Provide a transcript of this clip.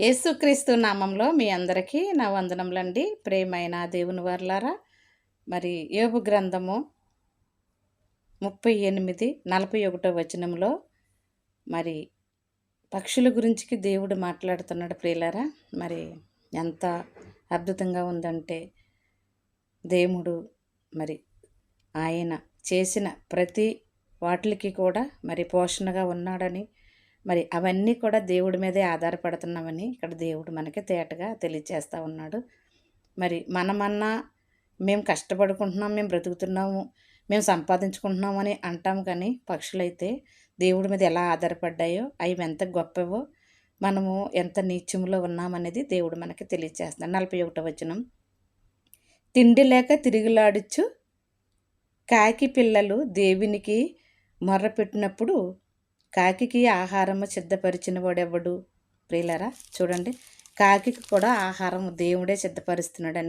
యేసుక్రీస్తు నామంలో మీ అందరికీ నా వందనములండి. ప్రేమైన దేవుని వర్లారా మరి యోగు గ్రంథము ముప్పై ఎనిమిది నలభై ఒకటో వచనంలో మరి పక్షుల గురించి దేవుడు మాట్లాడుతున్నాడు ప్రియులారా. మరి ఎంత అద్భుతంగా ఉందంటే దేవుడు మరి ఆయన చేసిన ప్రతి వాటికి కూడా మరి పోషణగా ఉన్నాడని మరి అవన్నీ కూడా దేవుడి మీదే ఆధారపడుతున్నామని ఇక్కడ దేవుడు మనకి తేటగా తెలియచేస్తూ ఉన్నాడు. మరి మనమన్నా మేము కష్టపడుకుంటున్నాం మేము బ్రతుకుతున్నాము మేము సంపాదించుకుంటున్నామని అంటాం కానీ పక్షులైతే దేవుడి మీద ఎలా ఆధారపడ్డాయో అవి ఎంత గొప్పవో మనము ఎంత నీచంలో ఉన్నామనేది దేవుడు మనకి తెలియచేస్తున్నాడు. నలభై ఒకటో వచనం. తిండి లేక తిరిగిలాడుచు కాకి పిల్లలు దేవునికి మొర్రపెట్టినప్పుడు కాకికి ఆహారము సిద్ధపరిచిన వాడెవడు ప్రియులరా చూడండి. కాకి కూడా ఆహారం దేవుడే సిద్ధపరుస్తున్నాడని